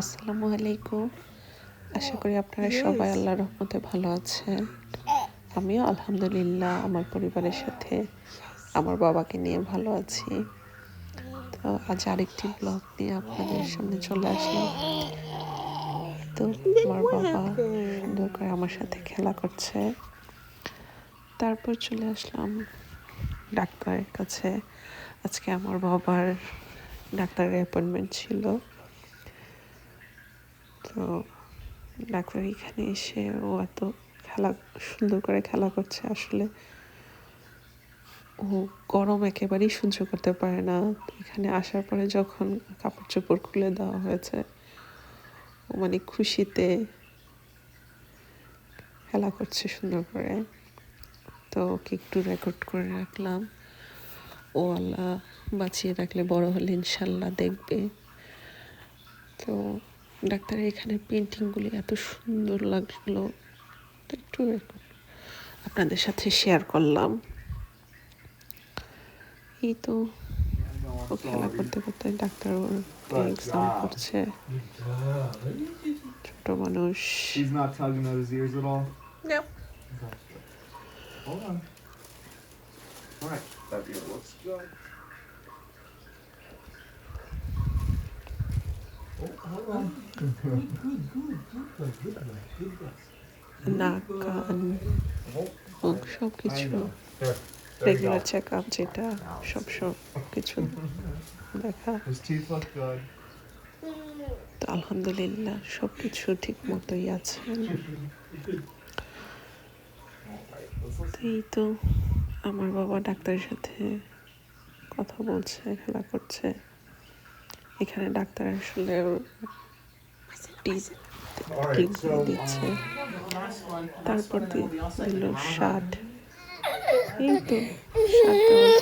আসসালামু আলাইকুম। আশা করি আপনারা সবাই আল্লাহর রহমতে ভালো আছেন। আমিও আলহামদুলিল্লাহ আমার পরিবারের সাথে আমার বাবাকে নিয়ে ভালো আছি। তো আজ আরেকটি ব্লগ নিয়ে আপনাদের সামনে চলে আসলাম। তো আমার বাবা সুন্দর করে আমার সাথে খেলা করছে। তারপর চলে আসলাম ডাক্তারের কাছে। আজকে আমার বাবার ডাক্তারের অ্যাপয়েন্টমেন্ট ছিল। তো ডাক্তার এখানে এসে ও এত খেলা, সুন্দর করে খেলা করছে আসলে। ও গরম একেবারেই সহ্য করতে পারে না। এখানে আসার পরে যখন কাপড় চোপড় খুলে দেওয়া হয়েছে, ও মানে খুশিতে খেলা করছে সুন্দর করে। তো ওকে একটু রেকর্ড করে রাখলাম। ও আল্লাহ বাঁচিয়ে রাখলে বড় হলে ইনশাল্লাহ দেখবে। তো ডাক্তারের এখানে পেন্টিংগুলি এত সুন্দর লাগল। একটু আপনাদের সাথে শেয়ার করলাম। এই তো ও খেলা করতে করতে ডাক্তার এক্সাম করছে। ছোট মানুষ। All? Alright, that looks good. নাক কান মুখ সব কিছু রেগুলার চেক আপ যেটা সব সব কিছু দেখা. তো আলহামদুলিল্লাহ সব কিছু ঠিক মতোই আছে। এই তো আমার বাবা ডাক্তারের সাথে কথা বলছে, খেলা করছে। এখানে ডাক্তার আসলে দিচ্ছে। um, তারপর দিল শার্ট এই তো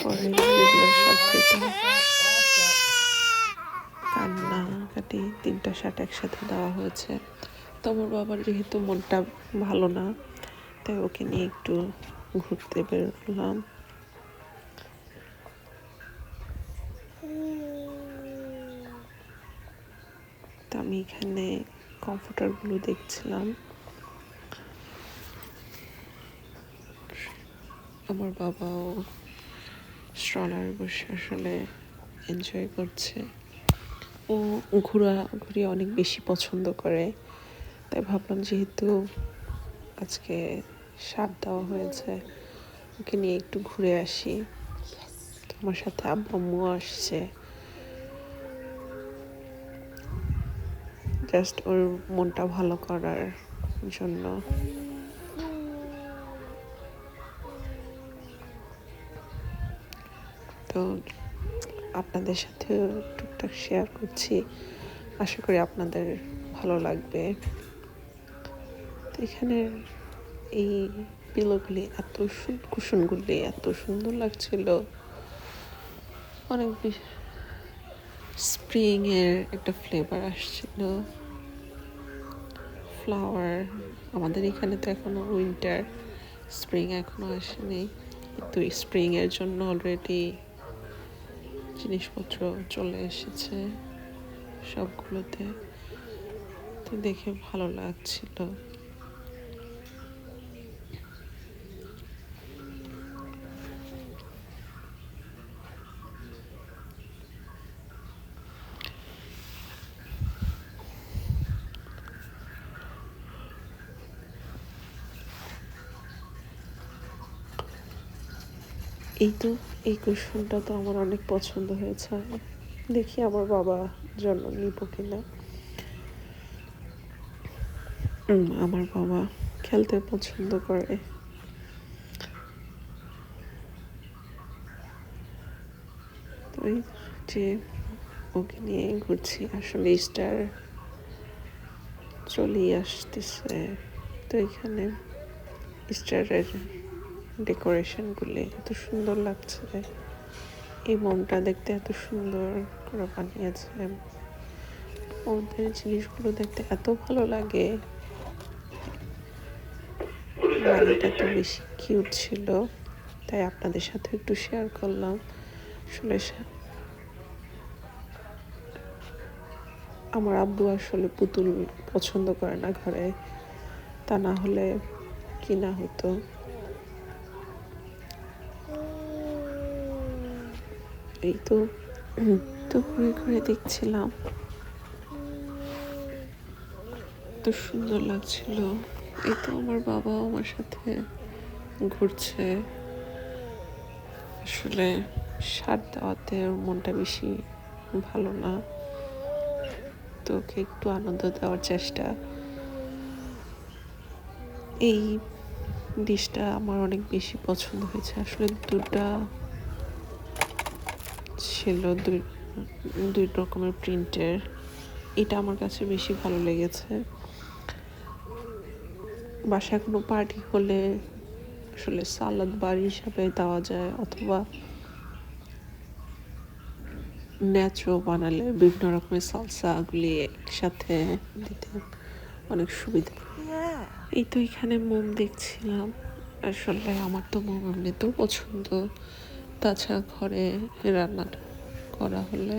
পরে দিল শার্ট কান্না কাটি তিনটা শার্ট একসাথে দেওয়া হয়েছে। তো আমার বাবার যেহেতু মনটা ভালো না তাই ওকে নিয়ে একটু ঘুরতে বেরোলাম এখানে কম্পিউটারগুলো দেখছিলাম। আমার বাবাও স্ট্রলার বসে আসলে এনজয় করছে। ও ঘোরা ঘুরি অনেক বেশি পছন্দ করে। তাই ভাবলাম যেহেতু আজকে সাপ দেওয়া হয়েছে ওকে নিয়ে একটু ঘুরে আসি। তো আমার সাথে আব্বু আম্মুও আসছে। জাস্ট ওর মনটা ভালো করার জন্য। তো আপনাদের সাথে টুকটাক শেয়ার করছি। আশা করি আপনাদের ভালো লাগবে। তো এখানে এই পিলোগুলি এত কুশনগুলি এত সুন্দর লাগছিল। অনেক বেশি স্প্রিং এর একটা ফ্লেভার আসছিল। ফ্লাওয়ার আমাদের এখানে তো এখনও উইন্টার, স্প্রিং এখনও আসেনি। কিন্তু স্প্রিং এর জন্য অলরেডি জিনিসপত্র চলে এসেছে সবগুলোতে। তো দেখে ভালো লাগছিল। এই তো, এই কুশনটা তো আমার অনেক পছন্দ হয়েছে। দেখি আমার বাবা জন্য নিব কিনা। আমার বাবা খেলতে পছন্দ করে। যে ওকে নিয়ে ঘুরছি, আসলে স্টার চলেই আসতেছে। তো এখানে স্টারের ডেকোরেশনগুলি এত সুন্দর লাগছে এই মনটা দেখতে এত সুন্দর করে বানিয়েছে। ওদের জিনিসগুলো দেখতে এত ভালো লাগে। বাড়িটা তো বেশি কিউট ছিল, তাই আপনাদের সাথে একটু শেয়ার করলাম। আসলে আমার আব্বু আসলে পুতুল পছন্দ করে না ঘরে। তা না হলে কিনা হতো। এই তো তো ঘুরে ঘুরে দেখছিলাম। তো সুন্দর লাগছিল। এই তো আমার বাবা আমার সাথে ঘুরছে। আসলে সার দেওয়াতে মনটা বেশি ভালো না। তো ওকে একটু আনন্দ দেওয়ার চেষ্টা। এই ডিশটা আমার অনেক বেশি পছন্দ হয়েছে। আসলে দুটা ছিল দুই দুই রকমের প্রিন্টের এটা আমার কাছে বেশি ভালো লেগেছে। বাসায় কোনো পার্টি হলে আসলে সালাদ বার হিসাবে দেওয়া যায় অথবা ন্যাচো বানালে বিভিন্ন রকমের সালসাগুলি একসাথে দিতে অনেক সুবিধা। এই তো এখানে মোম দেখছিলাম। আসলে আমার তো মোম এমনিতেও পছন্দ। তাছাড়া ঘরে রান্নাটা করা হলে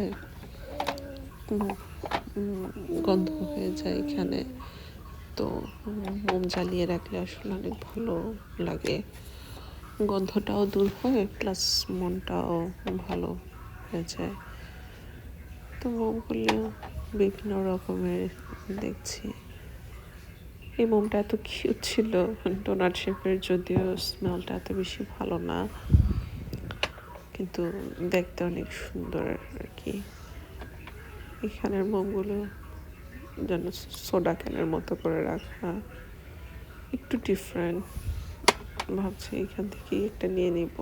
গন্ধ হয়ে যায় এখানে। তো মোম জ্বালিয়ে রাখলে আসলে অনেক ভালো লাগে। গন্ধটাও দূর হয়, প্লাস মনটাও ভালো হয়ে যায়। তো মোমগুলো বিভিন্ন রকমের দেখছি। এই মোমটা এত কিউট ছিল ডোনাট শেপের যদিও স্মেলটা এত বেশি ভালো না। কিন্তু দেখতে অনেক সুন্দর আর কি। এখানের মোমগুলো যেন সোডা ক্যানের মতো করে রাখা। একটু ডিফারেন্ট ভাবছি এখান থেকে একটা নিয়ে নিব।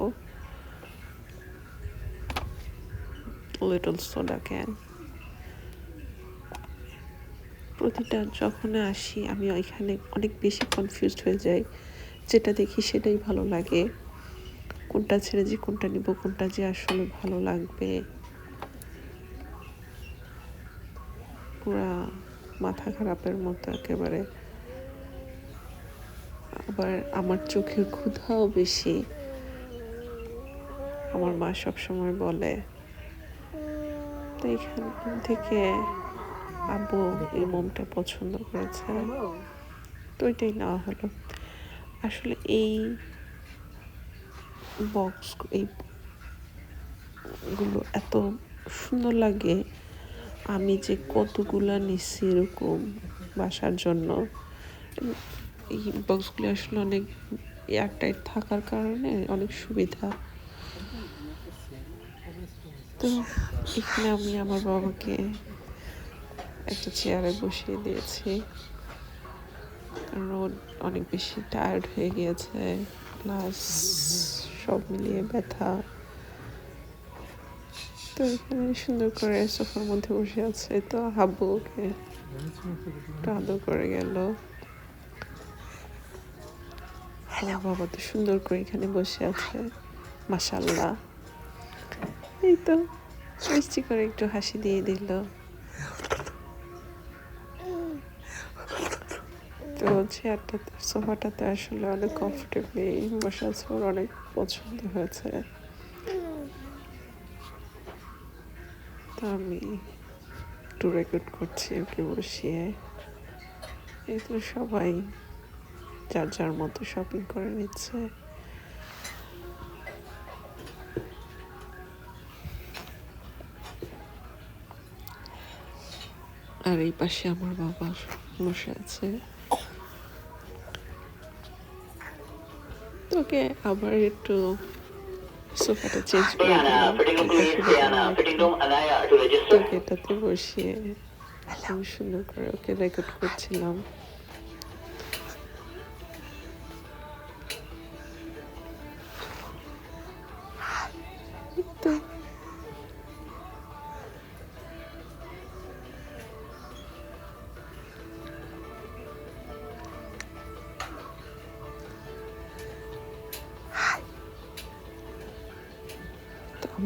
লিটল সোডা ক্যান প্রতিটা যখন আসি, আমি ওইখানে অনেক বেশি কনফিউজড হয়ে যাই। যেটা দেখি সেটাই ভালো লাগে। কোনটা ছেড়ে যে কোনটা নিব, কোনটা যে আসলে ভালো লাগবে। পুরা মাথা খারাপের মতো একেবারে। আবার আমার চোখের ক্ষুধাও বেশি। আমার মা সব সময় বলে, তো এখান থেকে আব্বু এই মোমটা পছন্দ করেছে। তো এটাই নেওয়া হলো। আসলে এই বক্স এই গুলো এত সুন্দর লাগে। আমি যে কতগুলা নিচ্ছি এরকম বাসার জন্য। এই বক্সগুলো আসলে অনেক এয়ারটাইট থাকার কারণে অনেক সুবিধা। তো এখানে আমি আমার বাবাকে একটা চেয়ারে বসিয়ে দিয়েছি। ও অনেক বেশি টায়ার্ড হয়ে গিয়েছে। প্লাস সব মিলিয়ে ব্যথা। তো এখানে সুন্দর করে সোফার মধ্যে বসে আছে। তো হাব্বু ওকে আদর করে গেল। আমার বাবা, তো সুন্দর করে এখানে বসে আছে। মাসাল্লাহ এই তো মিষ্টি করে একটু হাসি দিয়ে দিল। তো চেয়ারটাতে সোফাটাতে আসলে অনেক কমফোর্টেবলি আছে ওর অনেক পছন্দ হয়েছে। তো আমি একটু রেকর্ড করছি ওকে বসিয়ে। এই তো সবাই যার যার মতো শপিং করে নিচ্ছে। আর এই পাশে আমার বাবা বসে আছে। তোকে আবার একটু সোফাটা চেঞ্জ করে. তোকে এটাতে বসিয়ে আমি সুন্দর করে ওকে রেকর্ড করছিলাম। তো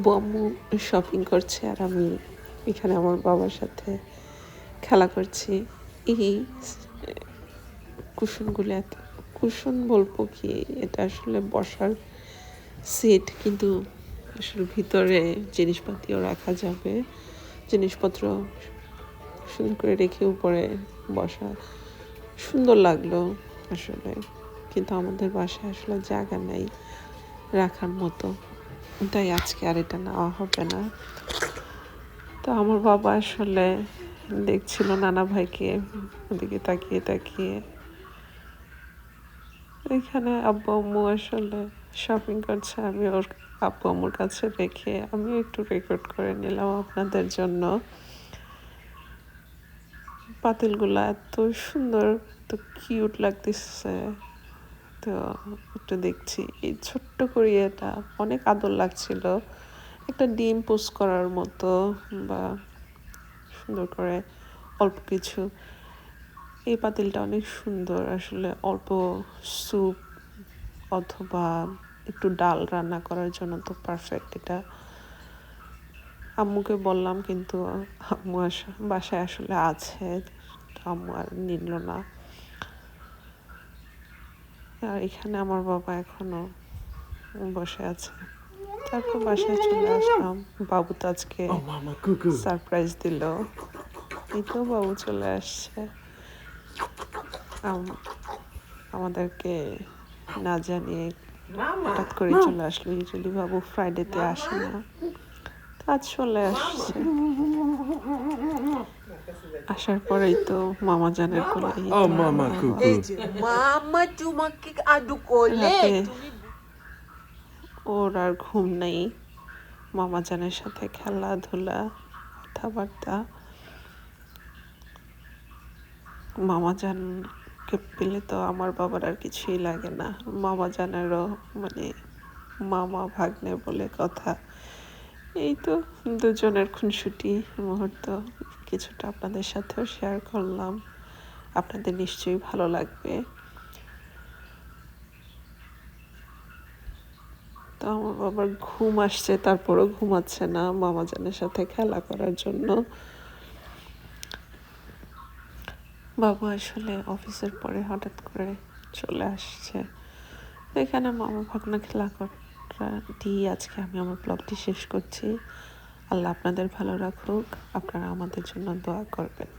আব্বু আম্মু শপিং করছে আর আমি এখানে আমার বাবার সাথে খেলা করছি। এই কুশনগুলো এত, কুশন বলব কি, এটা আসলে বসার সিট কিন্তু আসলে ভিতরে জিনিসপাতিও রাখা যাবে। জিনিসপত্র সুন্দর করে রেখে উপরে বসা সুন্দর লাগল আসলে। কিন্তু আমাদের বাসায় আসলে জায়গা নাই রাখার মতো। তাই আজকে আর এটা নেওয়া হবে না। তো আমার বাবা আসলে দেখছিল নানা ভাইকে, ওদিকে তাকিয়ে তাকিয়ে। এখানে আব্বু আম্মু আসলে শপিং করছে, আমি ওর আব্বু আম্মুর কাছে রেখে আমি একটু রেকর্ড করে নিলাম আপনাদের জন্য। পাতিলগুলা এত সুন্দর এত কিউট লাগতেছে। তো একটু দেখছি। এই ছোট্ট করে এটা অনেক আদর লাগছিল। একটা ডিম পোস্ট করার মতো বা সুন্দর করে অল্প কিছু। এই পাতিলটা অনেক সুন্দর। আসলে অল্প স্যুপ অথবা একটু ডাল রান্না করার জন্য তো পারফেক্ট এটা। আম্মুকে বললাম, কিন্তু আম্মু আস- বাসায় আসলে আছে। আম্মু আর নিল না। আর এখানে আমার বাবা এখনও বসে আছে। তারপর বাসায় চলে আসলাম। বাবু তো আজকে. সারপ্রাইজ দিল। এই তো বাবু চলে আসছে। আমাদেরকে না জানিয়ে হঠাৎ করে চলে আসলো। ইউজুয়ালি বাবু ফ্রাইডেতে আসে না। তো আজ চলে আসছে। আসার পরেই তো মামা জানের কোলে এই তো Mama, আমার বাবা। cuckoo. Mama cuma kik adu kolek. রাতে ওর আর ঘুম নেই মামা জানের সাথে খেলাধুলা কথাবার্তা মামা জানকে পেলে তো আমার বাবার আর কিছুই লাগে না মামা জানেরও মানে মামা ভাগ্নে বলে কথা এই তো দুজনের খুনসুটি মুহূর্ত কিছুটা আপনাদের সাথেও শেয়ার করলাম। আপনাদের নিশ্চয়ই ভালো লাগবে। তো আমার বাবার ঘুম আসছে, তারপরও ঘুমাচ্ছে না। মামা জানের সাথে খেলা করার জন্য। বাবা আসলে অফিসের পরে হঠাৎ করে চলে আসছে। এখানে মামা ভাগনা খেলা করা দিয়ে আজকে আমি আমার ব্লগটি শেষ করছি। আল্লাহ আপনাদের ভালো রাখুক আপনারা আমাদের জন্য দোয়া করবেন।